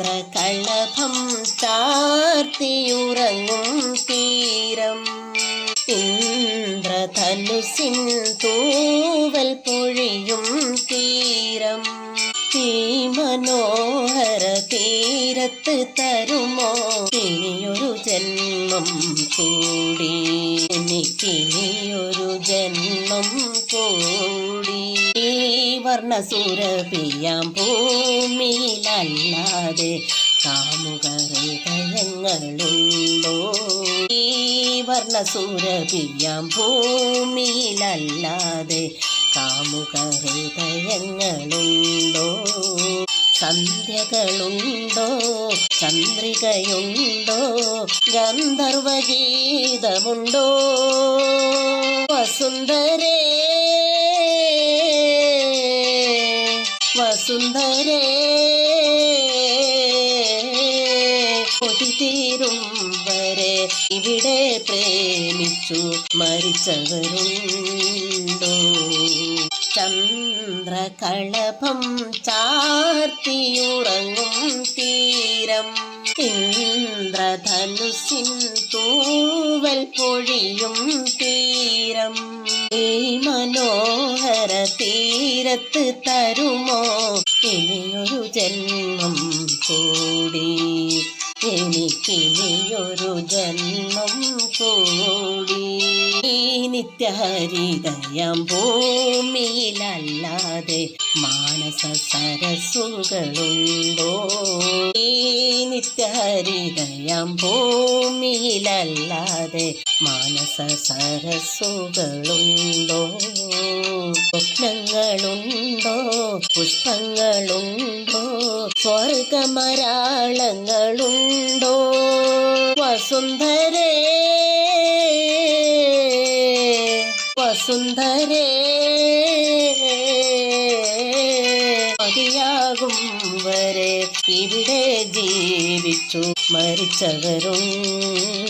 ചന്ദ്രകളഭം ചാർത്തിയുറങ്ങും തീരം. ഇന്ദ്രധനുസിൻ തൂവൽ പൊഴിയും തീരം. മനോഹര തീരത്ത് തരുമോ? ഇനിയൊരു ജന്മം കൂടി. എനിക്കിനിയൊരു ജന്മം കൂടി. വർണസുരഭിയാം ഭൂമിയിലല്ലാതെ കാമുക ഹൃദയങ്ങളുണ്ടോ ഈ വർണസുരഭിയാം ഭൂമിയിലല്ലാതെ കാമുക ഹൃദയങ്ങളുണ്ടോ സന്ധ്യകളുണ്ടോ? ചന്ദ്രികയുണ്ടോ? ഗന്ധർവഗീതമുണ്ടോ വസുന്ധരേ വസുന്ധരേ തീരും വരെ ഇവിടെ പ്രേമിച്ചു മരിച്ചവരുണ്ടോ? ചന്ദ്രകളഭം ചാർത്തിയുറങ്ങും തീരം. ഇന്ദ്രധനുസിൻ തൂവൽ പൊഴിയും തീരം. ഈ മനോഹര തീരത്ത് തരുമോ? ഇനിയൊരു ജന്മം കൂടി. എനിക്കിനിയൊരു ജന്മം കൂടി. നിത്യഹരിതയം ഭൂമിയിലല്ലാതെ മാനസ സരസുകളുണ്ടോ? നിത്യഹരിതയം ഭൂമിയിലല്ലാതെ മാനസ സരസുകളുണ്ടോ? സ്വപ്നങ്ങളുണ്ടോ പുഷ്പങ്ങളുണ്ടോ? സ്വർഗമരാളങ്ങളുണ്ടോ? വസുന്ധരേ വസുന്ധരേ മതിയാകും വരെ ഇവിടെ ജീവിച്ചു മരിച്ചവരുണ്ടോ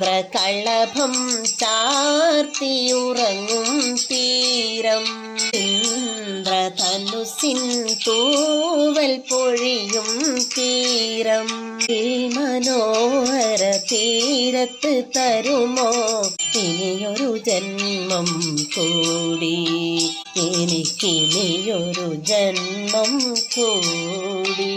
ചന്ദ്രകളഭം ചാർത്തിയുറങ്ങും തീരം. ഇന്ദ്രധനുസിൻ തൂവൽ പൊഴിയും തീരം. മനോഹര തീരത്ത് തരുമോ? ഇനിയൊരു ജന്മം കൂടി. എനിക്കിനിയൊരു ജന്മം കൂടി.